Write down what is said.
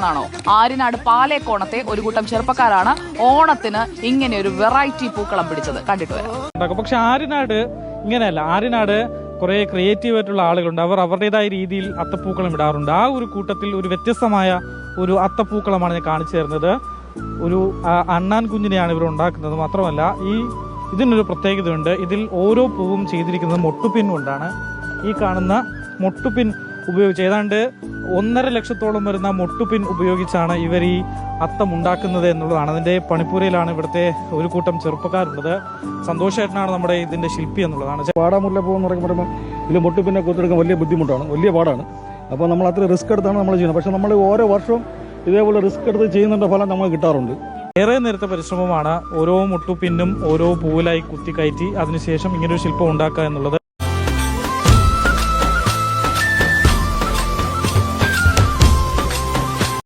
ാണോ ആര്യനാട് പാലേക്കോണത്തെ ഒരു കൂട്ടം ചെറുപ്പക്കാരാണ് ഓണത്തിന് ഇങ്ങനെ ഒരു വെറൈറ്റി പൂക്കളം പിടിച്ചത്. കണ്ടിട്ട് വരാം. പക്ഷെ ആര്യനാട് ഇങ്ങനെയല്ല. ആര്യനാട് കുറെ ക്രിയേറ്റീവ് ആയിട്ടുള്ള ആളുകളുണ്ട്. അവർ അവരുടേതായ രീതിയിൽ അത്തപ്പൂക്കളം ഇടാറുണ്ട്. ആ ഒരു കൂട്ടത്തിൽ ഒരു വ്യത്യസ്തമായ ഒരു അത്തപ്പൂക്കളമാണ് ഞാൻ കാണിച്ചു തരുന്നത്. ഒരു അണ്ണാൻ കുഞ്ഞിനെയാണ് ഇവർ ഉണ്ടാക്കുന്നത്. മാത്രമല്ല ഈ ഇതിനൊരു പ്രത്യേകതയുണ്ട്. ഇതിൽ ഓരോ പൂവും ചെയ്തിരിക്കുന്നത് മൊട്ടുപിൻ കൊണ്ടാണ്. ഈ കാണുന്ന മൊട്ടുപിൻ ഉപയോഗിച്ച്. ഏതാണ്ട് ഒന്നര ലക്ഷത്തോളം വരുന്ന മുട്ടുപിൻ ഉപയോഗിച്ചാണ് ഇവർ ഈ അത്തം ഉണ്ടാക്കുന്നത് എന്നുള്ളതാണ്. അതിന്റെ പണിപ്പുരയിലാണ് ഇവിടുത്തെ ഒരു കൂട്ടം ചെറുപ്പക്കാരുള്ളത്. സന്തോഷേട്ടനാണ് നമ്മുടെ ഇതിന്റെ ശില്പി എന്നുള്ളതാണ്. പാടാമുല്ല പോകുന്ന പറയുമ്പോൾ ഇതിൽ മുട്ടുപിന്നെ കൊത്തെടുക്കാൻ വലിയ ബുദ്ധിമുട്ടാണ്. വലിയ പാടാണ്. അപ്പോൾ നമ്മൾ അത്ര റിസ്ക് എടുത്താണ് നമ്മൾ ചെയ്യുന്നത്. പക്ഷേ നമ്മൾ ഓരോ വർഷവും ഇതേപോലെ റിസ്ക് എടുത്ത് ചെയ്യുന്നതിന്റെ ഫലം നമുക്ക് കിട്ടാറുണ്ട്. ഏറെ നേരത്തെ പരിശ്രമമാണ് ഓരോ മുട്ടുപിന്നും ഓരോ പൂവിലായി കുത്തിക്കയറ്റി അതിനുശേഷം ഇങ്ങനൊരു ശില്പം ഉണ്ടാക്കുക എന്നുള്ളത്.